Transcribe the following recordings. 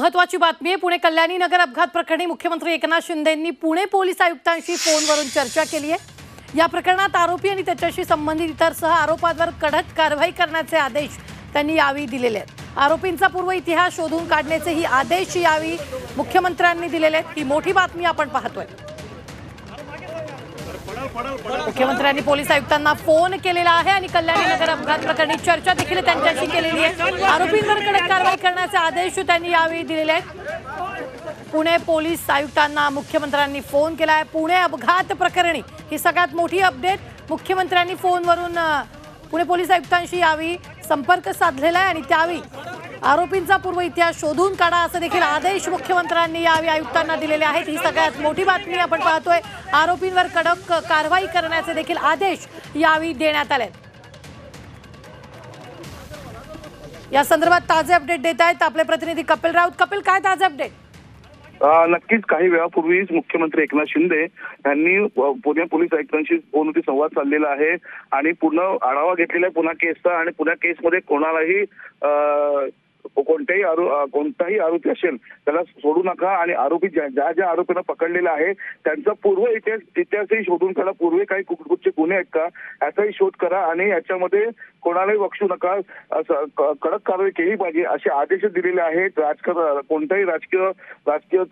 महत्वाची बातमी आहे. पुणे कल्याणी नगर अपघात प्रकरणी मुख्यमंत्री एकनाथ शिंदेंनी पुणे पोलीस आयुक्तांशी फोनवरून चर्चा केली आहे. या प्रकरणात आरोपी आणि त्याच्याशी संबंधित इतर सह आरोपांवर कडक कारवाई करण्याचे आदेश त्यांनी यावेळी दिलेले आहेत. आरोपींचा पूर्व इतिहास शोधून काढण्याचेही आदेश यावेळी मुख्यमंत्र्यांनी दिलेले आहेत. ही मोठी बातमी आपण पाहतोय. मुख्यमंत्र्यांनी पोलीस आयुक्तांना फोन केलेला आहे आणि कल्याणी नगर अपघात प्रकरणी चर्चा देखील त्यांच्याशी केलेली आहे. आरोपींवर कडक कारवाई करण्याचे आदेश त्यांनी यावेळी दिलेले आहेत. पुणे पोलीस आयुक्तांना मुख्यमंत्र्यांनी फोन केला आहे. पुणे अपघात प्रकरणी ही सगळ्यात मोठी अपडेट मुख्यमंत्र्यांनी फोनवरून पुणे पोलीस आयुक्तांशी यावेळी संपर्क साधलेला आहे आणि त्यावेळी आरोपींचा पूर्व इतिहास शोधून काढा असे देखील आदेश मुख्यमंत्र्यांनी यावेळी आयुक्तांना दिलेले आहेत. ही सगळ्यात मोठी बातमी आपण पाहतोय. आरोपींवर कडक कारवाई करण्याचे देखील आदेश यावेळी देण्यात आले या संदर्भात ताजे अपडेट देत आहेत आपले प्रतिनिधी कपिल राऊत. कपिल काय ताजे अपडेट? नक्कीच काही वेळापूर्वीच मुख्यमंत्री एकनाथ शिंदे यांनी पुणे पोलीस आयुक्तांशी फोनवरती संवाद साधलेला आहे आणि पूर्ण आढावा घेतलेला आहे पुन्हा केसचा आणि पुन्हा केसमध्ये कोणालाही कोणत्याही आरो कोणताही आरोपी असेल त्याला सोडू नका आणि आरोपी ज्या ज्या ज्या आरोपींना पकडलेला आहे त्यांचा पूर्व इतिहास इतिहासही शोधून काढा. पूर्वी काही कुठ- कुठचे गुन्हे आहेत का याचाही शोध करा आणि याच्यामध्ये कोणालाही बक्षू नका. कडक कारवाई केली पाहिजे असे आदेश दिलेले आहेत. राजकारण कोणताही राजकीय राजकीय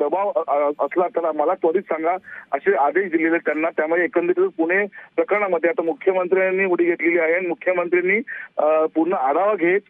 दबाव असला तर मला त्वरित सांगा असे आदेश दिलेले आहेत त्यांना. त्यामुळे एकंदरीत पुणे प्रकरणामध्ये आता मुख्यमंत्र्यांनी उडी घेतलेली आहे आणि मुख्यमंत्र्यांनी पूर्ण आढावा घेत